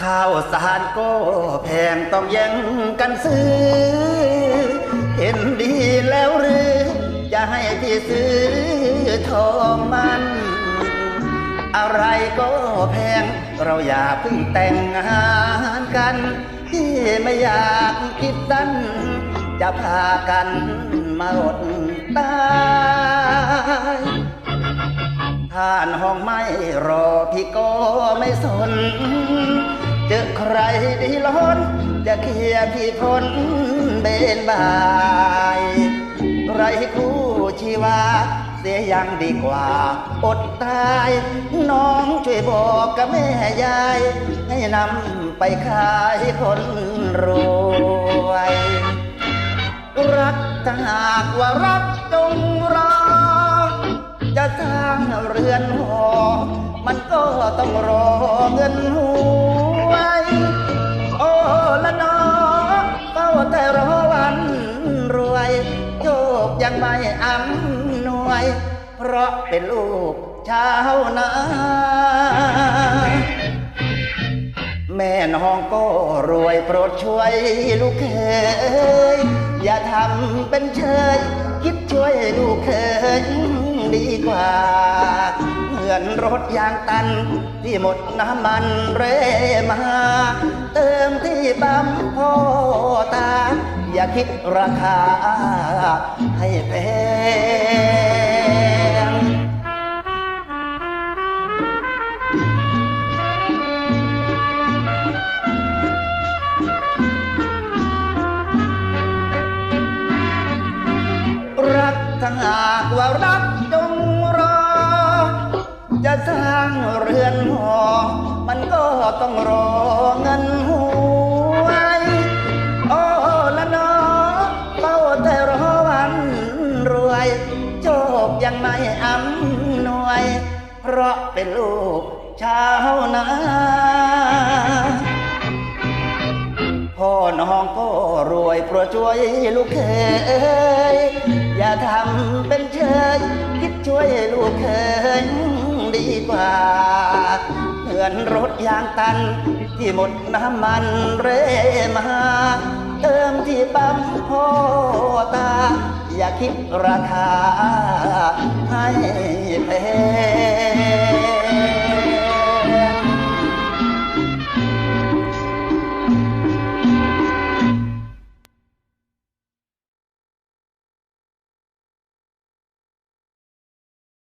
ข้าวสารก็แพงต้องแย่งกันซื้อ เห็นดีแล้วหรือ จะให้พี่ซื้อทองมัน อะไรก็แพง เราอย่าเพิ่งแต่งงานกันที่ไม่อยากคิดสั้นจะพากันมาอดตายท่านห้องไม่รอพี่ก็ไม่สน เจอใครดีล้น จะเคลียร์พี่พ้นเบนบาย ไรคู่ชีวา เสียยังดีกว่า อดตาย น้องช่วยบอกกับแม่ยาย ให้นำไปขายคนรวย รักถ้าหากว่ารักจง ไม่อำนวย เพราะเป็นลูกชาวนาแม่น้องก็รวยโปรดช่วยลูกเคย อย่าทำเป็นเชยคิดช่วยลูกเคยดีกว่า เหมือนรถยางตัน ที่หมดน้ำมันเรมา เติมที่ปั๊มพ่อตา อย่าคิดราคาให้แพงรักถ้าหากว่ารักจงรอ จะสร้างเรือนหอ มันก็ต้องรอเงินหัว โชคยังไม่อำนวย เพราะเป็นลูกชาวนาพ่อน้องก็รวยโปรดช่วยลูกเคย อย่าทำเป็นเชยคิดช่วยลูกเคยดีกว่าเหมือนรถยางตัน ที่หมดน้ำมันเรมา เติมที่ปั๊มพ่อ อย่าคิดราคาให้แพง